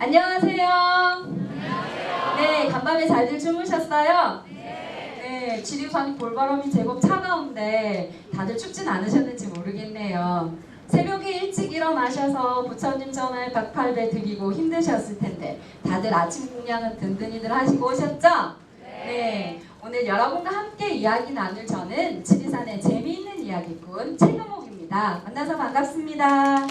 안녕하세요. 안녕하세요. 네, 간밤에 잘들 주무셨어요? 네. 지리산 볼바람이 제법 차가운데 다들 춥진 않으셨는지 모르겠네요. 새벽에 일찍 일어나셔서 부처님 전화에 박팔배 드리고 힘드셨을 텐데 다들 아침 공양은 든든히들 하시고 오셨죠? 네. 오늘 여러분과 함께 이야기 나눌 저는 지리산의 재미있는 이야기꾼 최금옥입니다. 만나서 반갑습니다.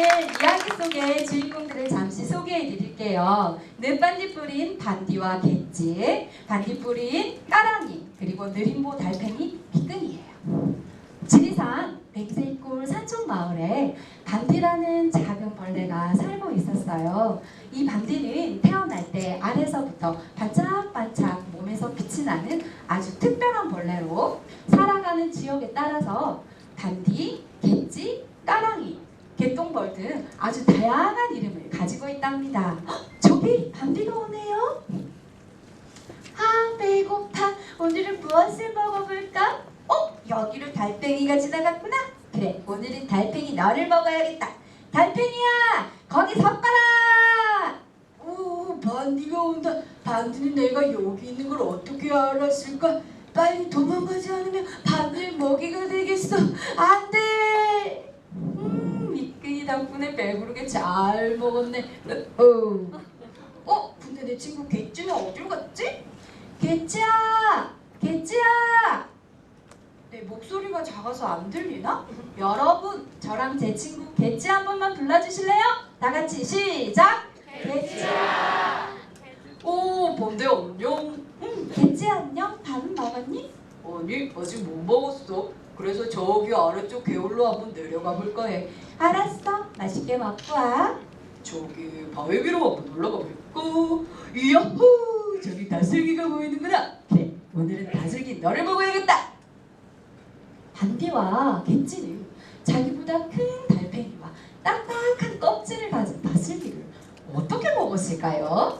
오늘 이야기 속의 주인공들을 잠시 소개해 드릴게요. 늦반딧불인 반디와 갯지, 반딧불인 까랑이, 그리고 느림보 달팽이 비끈이에요. 지리산 백세골 산촌 마을에 반디라는 작은 벌레가 살고 있었어요. 이 반디는 태어날 때 아래서부터 반짝반짝 몸에서 빛이 나는 아주 특별한 벌레로 살아가는 지역에 따라서 반디, 갯지, 까랑이, 개똥벌 등 아주 다양한 이름을 가지고 있답니다. 헉, 저기 반디가 오네요. 아 배고파. 오늘은 무엇을 먹어볼까? 어 여기로 달팽이가 지나갔구나. 그래 오늘은 달팽이 너를 먹어야겠다. 달팽이야 거기 섰거라. 오 반디가 온다. 반디는 내가 여기 있는 걸 어떻게 알았을까? 빨리 도망가지 않으면 반디의 먹이가 되겠어. 안돼. 음, 미끄이 덕분에 배부르게 잘 먹었네. 어, 어, 근데 내 친구 개찌는 어디로 갔지? 개찌야, 개찌야. 내 목소리가 작아서 안 들리나? 여러분, 저랑 제 친구 개찌 한 번만 불러주실래요? 다 같이 시작. 개찌야. 오, 번데 안녕. 응, 개찌 안녕. 밥은 먹었니? 아니, 아직 못 먹었어. 그래서 저기 아래쪽 개울로 한번 내려가 볼 거해. 알았어. 맛있게 먹고 와. 저기 바위 위로 한번 올라가 볼까? 야호! 저기 다슬기가 보이는구나. 그래, 오늘은 다슬기 너를 먹어야겠다. 반디와 겐지는 자기보다 큰 달팽이와 딱딱한 껍질을 가진 다슬기를 어떻게 먹었을까요?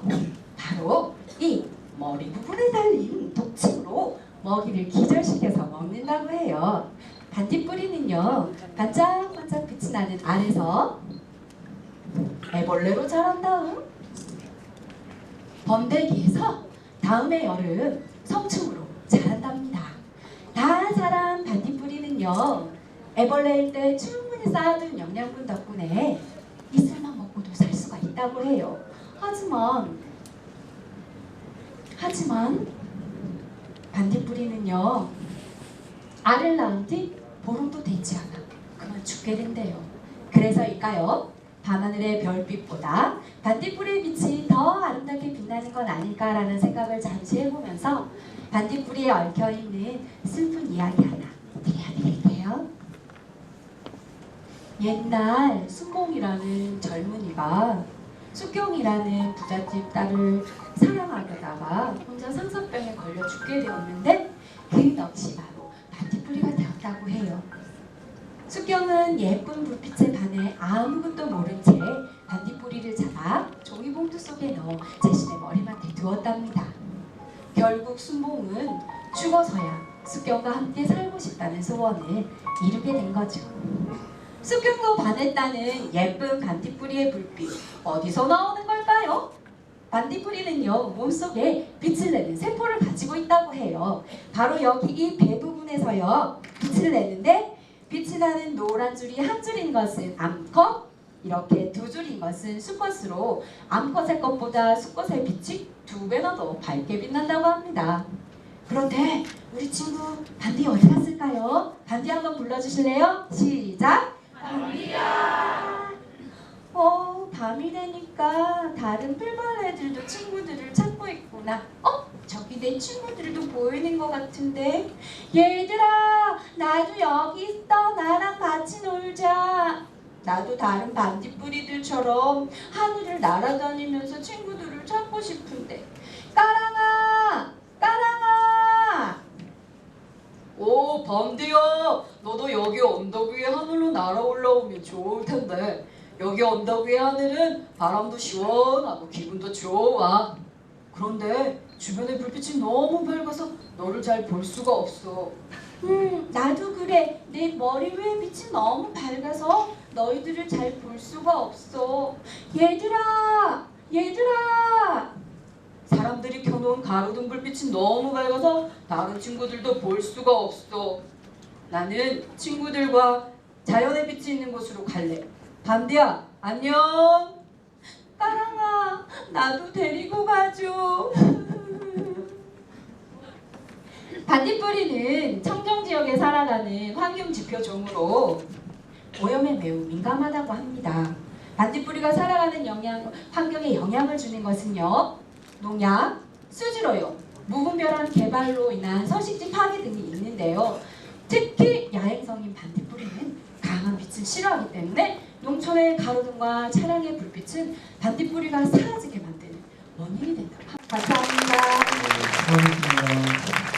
바로 이 머리 부분에 달린 독침으로 먹이를 기절시켜서 먹는다고 해요. 반딧불이는요 반짝반짝 빛이 나는 알에서 애벌레로 자란 다음 번데기에서 다음의 여름 성충으로 자란답니다. 다 자란 반딧불이는요 애벌레일 때 충분히 쌓아둔 영양분 덕분에 이슬만 먹고도 살 수가 있다고 해요. 하지만 하지만 반딧불이는요 알을 낳은 뒤 보름도 되지 않아 그만 죽게 된대요. 그래서일까요? 밤하늘의 별빛보다 반딧불의 빛이 더 아름답게 빛나는 건 아닐까라는 생각을 잠시 해보면서 반딧불이에 얽혀있는 슬픈 이야기 하나 들려드릴게요. 옛날 순봉이라는 젊은이가 숙경이라는 부잣집 딸을 사랑하려다가 혼자 상사병에 걸려 죽게 되었는데 그 역시 바로 반딧불이가 되었다고 해요. 숙경은 예쁜 불빛에 반해 아무것도 모른 채 반딧불이를 잡아 종이봉투 속에 넣어 자신의 머리맡에 두었답니다. 결국 순봉은 죽어서야 숙경과 함께 살고 싶다는 소원을 이루게 된 거죠. 숙경도 반했다는 예쁜 반딧불이의 불빛 어디서 나오는 걸까요? 반딧불이는요 몸속에 빛을 내는 세포를 가지고 있다고 해요. 바로 여기 이 배 부분에서요 빛을 내는데 빛이 나는 노란 줄이 한 줄인 것은 암컷, 이렇게 두 줄인 것은 수컷으로 암컷의 것보다 수컷의 빛이 두 배나 더 밝게 빛난다고 합니다. 그런데 우리 친구 반디 어디 갔을까요? 반디 한번 불러주실래요? 시작! 반디야! 어, 밤이 되니까 다른 풀벌레들도 친구들을 찾고 있구나. 어? 저기 내 친구들도 보이는 것 같은데. 얘들아, 나도 여기 있어. 나랑 같이 놀자. 나도 다른 반딧불이들처럼 하늘을 날아다니면서 친구들을 찾고 싶은데. 까랑아! 까랑아! 오, 밤디야. 너도 여기 언덕 위에 하늘로 날아 올라오면 좋을 텐데. 여기 언덕 위의 하늘은 바람도 시원하고 기분도 좋아. 그런데 주변의 불빛이 너무 밝아서 너를 잘 볼 수가 없어. 음, 나도 그래. 내 머리 위에 빛이 너무 밝아서 너희들을 잘 볼 수가 없어. 얘들아, 얘들아. 사람들이 켜놓은 가로등 불빛이 너무 밝아서 다른 친구들도 볼 수가 없어. 나는 친구들과 자연의 빛이 있는 곳으로 갈래. 반디야, 안녕. 따랑아, 나도 데리고 가줘. 반딧불이는 청정 지역에 살아가는 환경 지표 종으로 오염에 매우 민감하다고 합니다. 반딧불이가 살아가는 영향, 환경에 영향을 주는 것은요, 농약, 수질오염, 무분별한 개발로 인한 서식지 파괴 등이 있는데요. 특히 야행성인 반딧불이는 강한 빛을 싫어하기 때문에 농촌의 가로등과 차량의 불빛은 반딧불이가 사라지게 만드는 원인이 된다고 합니다. 감사합니다. 수고하셨습니다.